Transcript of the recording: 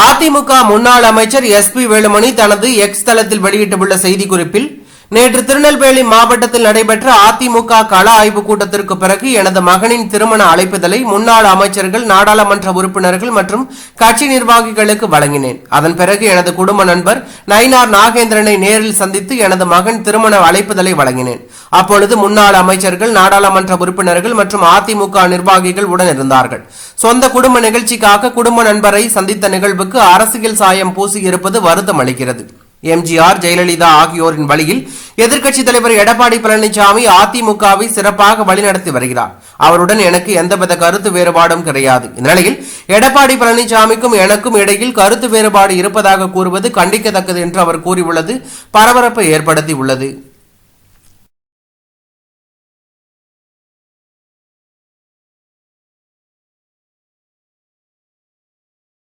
அதிமுக முன்னாள் அமைச்சர் S B Velumani தனது எக்ஸ் தளத்தில் வெளியிட்டுள்ள செய்திக்குறிப்பில் நேற்று திருநெல்வேலி மாவட்டத்தில் நடைபெற்ற அதிமுக கள ஆய்வுக் கூட்டத்திற்கு பிறகு எனது மகனின் திருமண அழைப்புதலை முன்னாள் அமைச்சர்கள் நாடாளுமன்ற உறுப்பினர்கள் மற்றும் கட்சி நிர்வாகிகளுக்கு வழங்கினேன். அதன் பிறகு எனது குடும்ப நண்பர் நயினார் நாகேந்திரனை நேரில் சந்தித்து எனது மகன் திருமண அழைப்புதலை வழங்கினேன். அப்பொழுது முன்னாள் அமைச்சர்கள் நாடாளுமன்ற உறுப்பினர்கள் மற்றும் அதிமுக நிர்வாகிகள் உடன் இருந்தார்கள் சொந்த குடும்ப நிகழ்ச்சிக்காக குடும்ப நண்பரை சந்தித்த நிகழ்வுக்கு அரசியல் சாயம் பூசி இருப்பது வருத்தம் அளிக்கிறது எம்ஜிஆர் ஜெயலலிதா ஆகியோரின் வழியில் எதிர்க்கட்சித் தலைவர் எடப்பாடி பழனிசாமி அதிமுகவை சிறப்பாக வழிநடத்தி வருகிறார். அவருடன் எனக்கு எந்தவித கருத்து வேறுபாடும் கிடையாது. இந்நிலையில் எடப்பாடி பழனிசாமிக்கும் எனக்கும் இடையில் கருத்து வேறுபாடு இருப்பதாக கூறுவது கண்டிக்கத்தக்கது என்று அவர் கூறியுள்ளது பரபரப்பை ஏற்படுத்தி உள்ளது